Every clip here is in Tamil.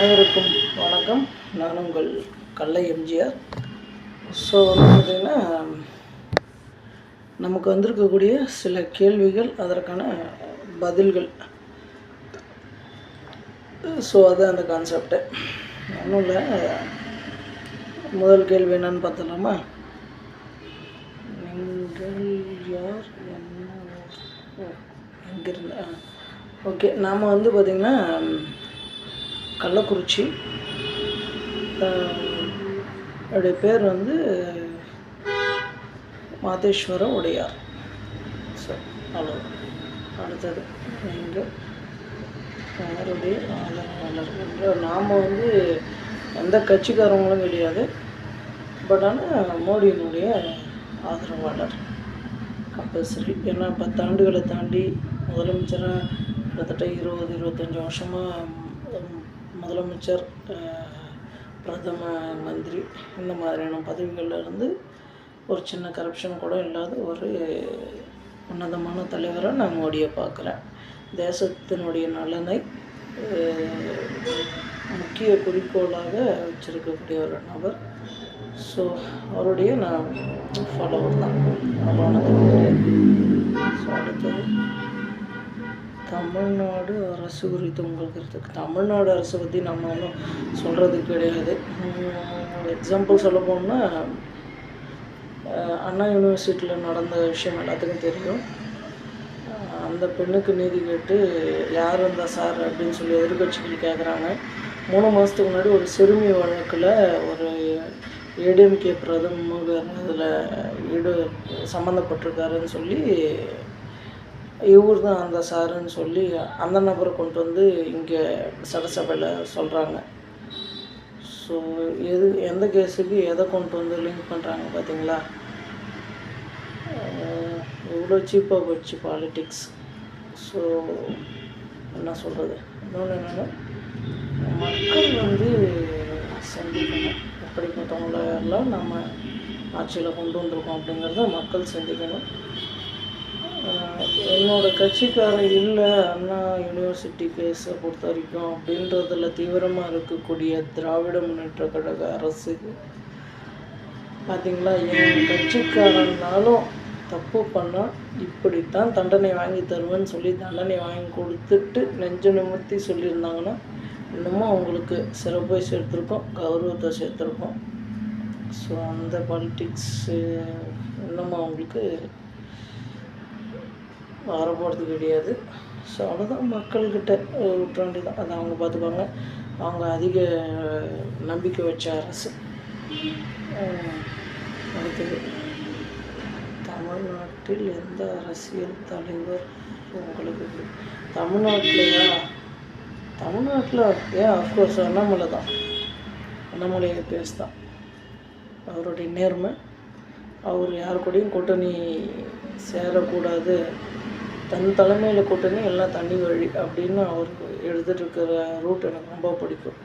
அனைவருக்கும் வணக்கம். நான் உங்கள் கல்லை எம்ஜிஆர். ஸோ வந்து பார்த்திங்கன்னா நமக்கு வந்திருக்கக்கூடிய சில கேள்விகள் அதற்கான பதில்கள். ஸோ அதுதான் அந்த கான்செப்டு ஒன்றும் இல்லை. முதல் கேள்வி என்னன்னு பார்த்தலாமா நீங்கள் யார்? என்ன? ஊர்? ஓ, ஓகே. நாம் வந்து பார்த்திங்கன்னா கள்ளக்குறிச்சி. என்னுடைய பேர் வந்து மாதேஸ்வர உடையார். ஸோ அவ்வளோ அடுத்தது நீங்கள் யாருடைய ஆதரவாளர் நாம் வந்து எந்த கட்சிக்காரங்களும் கிடையாது. பட் ஆனால் மோடியினுடைய ஆதரவாளர். கம்பல்சரி. ஏன்னா பத்து ஆண்டுகளை தாண்டி முதலமைச்சராக கிட்டத்தட்ட இருபது இருபத்தஞ்சி வருஷமாக முதலமைச்சர் பிரதம மந்திரி இந்த மாதிரியான பதவிகளில் இருந்து ஒரு சின்ன கரப்ஷன் கூட இல்லாத ஒரு உன்னதமான தலைவராக நான் மோடியை பார்க்குறேன். தேசத்தினுடைய நலனை முக்கிய குறிக்கோளாக வச்சுருக்கக்கூடிய ஒரு நபர். ஸோ அவருடைய நான் ஃபாலோவர் தான். அவ்வளோனது தமிழ்நாடு அரசு குறித்து உங்களுக்கு தமிழ்நாடு அரசை பற்றி நம்ம ஒன்றும் சொல்கிறது கிடையாது. எக்ஸாம்பிள் சொல்ல போனோம்னா அண்ணா யூனிவர்சிட்டியில் நடந்த விஷயம் எல்லாத்துக்கும் தெரியும். அந்த பெண்ணுக்கு நீதி கேட்டு யார் அந்த சார் அப்படின்னு சொல்லி எதிர்கட்சிகள் கேட்குறாங்க மூணு மாதத்துக்கு முன்னாடி ஒரு சிறுமி வழக்கில் ஒரு ஏடிஎம்கே பிரதமர் இதில் ஈடு சம்மந்தப்பட்டிருக்காருன்னு சொல்லி இவர் தான் அந்த சாருன்னு சொல்லி அந்த நபரை கொண்டு வந்து இங்கே சட்டசபையில் சொல்கிறாங்க ஸோ எது எந்த கேஸுக்கு எதை கொண்டு வந்து லிங்க் பண்ணுறாங்க பார்த்தீங்களா இவ்வளோ எவ்வளோ சீப்பாக போயிடுச்சு பாலிட்டிக்ஸ் ஸோ என்ன சொல்கிறது இன்னொன்று என்னென்னா மக்கள் வந்து சிந்திக்கணும். எப்படிப்பட்டவங்களெல்லாம் நம்ம ஆட்சியில் கொண்டு வந்திருக்கோம் அப்படிங்கிறத மக்கள் சிந்திக்கணும். என்னோடய கட்சிக்காரன் இல்லை அண்ணா யூனிவர்சிட்டி கேஸை பொறுத்த வரைக்கும் அப்படின்றதில் தீவிரமாக இருக்கக்கூடிய திராவிட முன்னேற்ற கழக அரசுக்கு பார்த்தீங்களா என் கட்சிக்காரனாலும் தப்பு பண்ணால் இப்படித்தான் தண்டனை வாங்கி தருவேன்னு சொல்லி தண்டனை வாங்கி கொடுத்துட்டு நெஞ்சு நிமிர்த்தி சொல்லியிருந்தாங்கன்னா இன்னமும் அவங்களுக்கு சிறப்பை சேர்த்துருக்கோம் கௌரவத்தை சேர்த்துருக்கோம். ஸோ அந்த பாலிட்டிக்ஸு இன்னமும் அவங்களுக்கு வரப்போகிறது கிடையாது ஸோ அவ்வளோதான் மக்கள்கிட்ட அஹ், விட்டுற வேண்டியதான் அதை அவங்க பார்த்துப்பாங்க. அவங்க அதிக நம்பிக்கை வச்ச அரசு. அடுத்தது தமிழ்நாட்டில் எந்த அரசியல் தலைவர் உங்களுக்கு தமிழ்நாட்டிலையா? தமிழ்நாட்டில் ஏன்? அஃப்கோர்ஸ் அண்ணாமலை தான். அண்ணாமலையை பேஸ் தான். அவருடைய நேர்மை. அவர் யார் கூடயும் கூட்டணி சேரக்கூடாது. தன் தலைமையில் கூட்டணி எல்லாம் தண்ணி வழி அப்படின்னு அவருக்கு எழுதிட்டுருக்கிற ரூட் எனக்கு ரொம்ப பிடிக்கும்.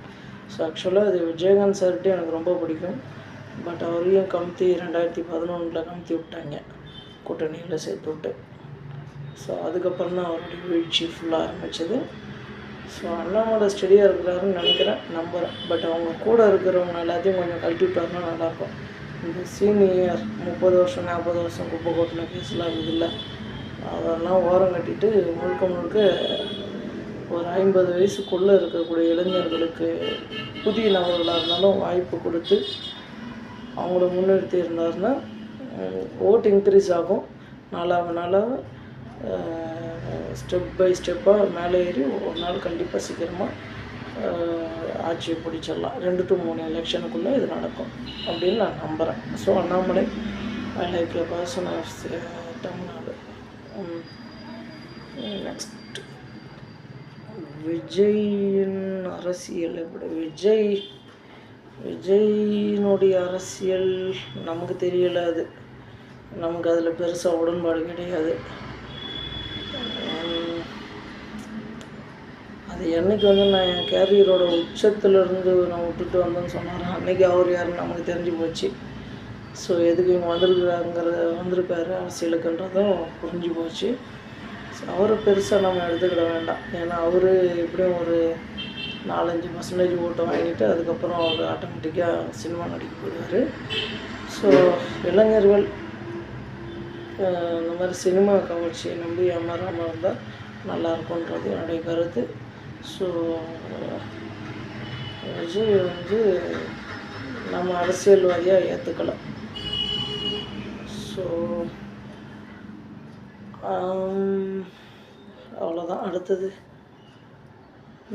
ஸோ ஆக்சுவலாக அது விஜயகாந்த் சார்கிட்ட எனக்கு ரொம்ப பிடிக்கும். பட் அவரையும் கமுத்தி ரெண்டாயிரத்தி பதினொன்றில் கமுத்தி விட்டாங்க. கூட்டணியில் சேர்த்து விட்டு. ஸோ அதுக்கப்புறம் தான் அவருடைய வீழ்ச்சி ஃபுல்லாக ஆரம்பிச்சது. ஸோ அண்ணாமலை ஸ்டெடியாக இருக்கிறாருன்னு நினைக்கிறேன் நம்புகிறேன் பட் அவங்க கூட இருக்கிறவங்க எல்லாத்தையும் கொஞ்சம் கழட்டி விட்டாருன்னா நல்லாயிருக்கும் இந்த சீனியர் முப்பது வருஷம் நாற்பது வருஷம் குப்பை கொட்டின கேஸ்லாம் இருக்குதுல்ல அதெல்லாம் ஓரம் கட்டிட்டு முழுக்க முழுக்க ஒரு ஐம்பது வயசுக்குள்ளே இருக்கக்கூடிய இளைஞர்களுக்கு புதிய நபர்களாக இருந்தாலும் வாய்ப்பு கொடுத்து அவங்கள முன்னிறுத்தி இருந்தாருன்னா ஓட் இன்க்ரீஸ் ஆகும். நாளாக நாளாக ஸ்டெப் பை ஸ்டெப்பாக மேலே ஏறி ஒரு நாள் கண்டிப்பாக சீக்கிரமாக ஆட்சியை பிடிச்சிடலாம். ரெண்டு டு மூணு எலெக்ஷனுக்குள்ளே இது நடக்கும் அப்படின்னு நான் நம்புகிறேன் so Annamalai I like person of Tamil Nadu. Next விஜயின் அரசியல் எப்படி? விஜய் விஜயினுடைய அரசியல் நமக்கு தெரியல அது. நமக்கு அதில் பெருசாக உடன்பாடு கிடையாது. அது என்னைக்கு வந்து நான் என் கேரியரோட உச்சத்துலேருந்து நான் விட்டுட்டு வந்தேன்னு சொன்னார்? அன்றைக்கி அவர் யாருன்னு நமக்கு தெரிஞ்சு போச்சு. ஸோ எதுக்கு இவங்க வந்திருக்கிறாங்கிறத வந்திருக்காரு அரசியலுக்குன்றதும் புரிஞ்சு போச்சு. ஸோ அவரை பெருசாக நம்ம எடுத்துக்கிட வேண்டாம். ஏன்னா அவர் எப்படியும் ஒரு நாலஞ்சு பர்சன்டேஜ் ஓட்டை வாங்கிட்டு அதுக்கப்புறம் அவர் ஆட்டோமேட்டிக்காக சினிமா நடிக்க போயிடுவார். ஸோ இளைஞர்கள் இந்த மாதிரி சினிமா கவர்ச்சியை நம்பி ஏமாறாமல் இருந்தால் நல்லாயிருக்குன்றது என்னுடைய கருத்து. ஸோ விஜய் வந்து நம்ம அரசியல்வாதியாக ஏற்றுக்கலாம் ஸோ um, அவ்வளோதான் அடுத்தது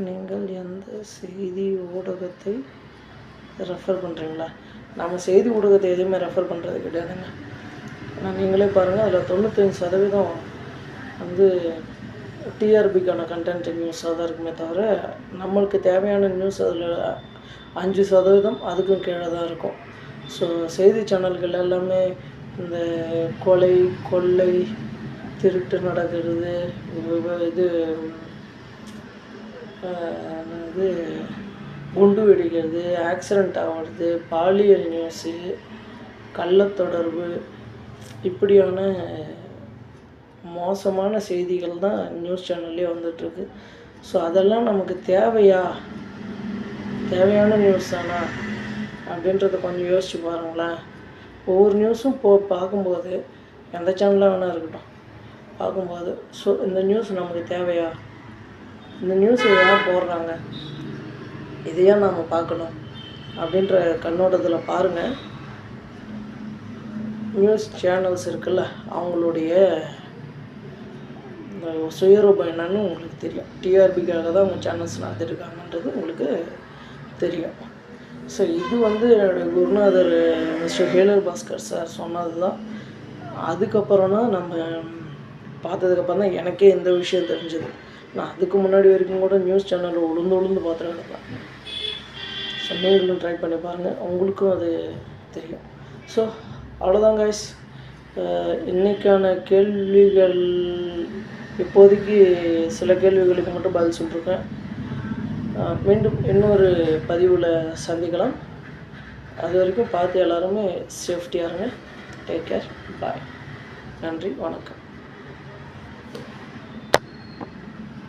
நீங்கள் எந்த செய்தி ஊடகத்தை ரெஃபர் பண்ணுறீங்களா நம்ம செய்தி ஊடகத்தை எதுவுமே ரெஃபர் பண்ணுறது கிடையாதுங்க. ஆனால் நீங்களே பாருங்கள் அதில் தொண்ணூத்தஞ்சு சதவீதம் வந்து டிஆர்பிக்கான கண்டென்ட் நியூஸாக தான் இருக்குமே தவிர நம்மளுக்கு தேவையான நியூஸ் அதில் அஞ்சு சதவீதம் அதுக்கும் கீழே தான் இருக்கும். ஸோ செய்தி சேனல்கள் எல்லாமே இந்த கொலை கொள்ளை திருட்டு நடக்கிறது இது- இது குண்டு வெடிக்கிறது ஆக்சிடெண்ட் ஆகிறது பாலியல் நியூஸு கள்ளத்தொடர்பு இப்படியான மோசமான செய்திகள் தான் நியூஸ் சேனல்லே வந்துட்டுருக்கு. ஸோ அதெல்லாம் நமக்கு தேவையா? தேவையான நியூஸ் தானா? அப்படின்றத கொஞ்சம் யோசிச்சு பாருங்களேன். ஒவ்வொரு நியூஸும் போ பார்க்கும்போது எந்த சேனலாக வேணால் இருக்கட்டும். பார்க்கும்போது ஸோ இந்த நியூஸ் நமக்கு தேவையா? இந்த நியூஸ் ஏன் போடுறாங்க? இதையா நாம் பார்க்கணும்? அப்படின்ற கண்ணோட்டத்தில் பாருங்கள் நியூஸ் சேனல்ஸ் இருக்குல்ல அவங்களுடைய இந்த சுயரூபம் என்னன்னு உங்களுக்கு தெரியும். டிஆர்பிக்காக தான் அவங்க சேனல்ஸ் நடத்திருக்காங்கன்றது உங்களுக்கு தெரியும். ஸோ இது வந்து என்னுடைய குருநாதர் மிஸ்டர் ஹேலர் பாஸ்கர் சார் சொன்னது தான் அதுக்கப்புறம்னா நம்ம பார்த்ததுக்கப்புறம் தான் எனக்கே இந்த விஷயம் தெரிஞ்சது. நான் அதுக்கு முன்னாடி வரைக்கும் கூட நியூஸ் சேனலில் உளுந்து உளுந்து பார்த்துட்டு இருந்தேன். ஸோ நீங்களும் ட்ரை பண்ணி பாருங்கள் உங்களுக்கும் அது தெரியும். ஸோ அவ்வளோதான் கைஸ் இன்றைக்கான கேள்விகள் இப்போதைக்கு சில கேள்விகளுக்கு மட்டும் பதில் சொல்லிருக்கேன் மீண்டும் இன்னொரு பதிவில் சந்திக்கலாம். அது வரைக்கும் பார்த்து எல்லாருமே சேஃப்டியாக இருங்க டேக் கேர் பாய் நன்றி. வணக்கம்.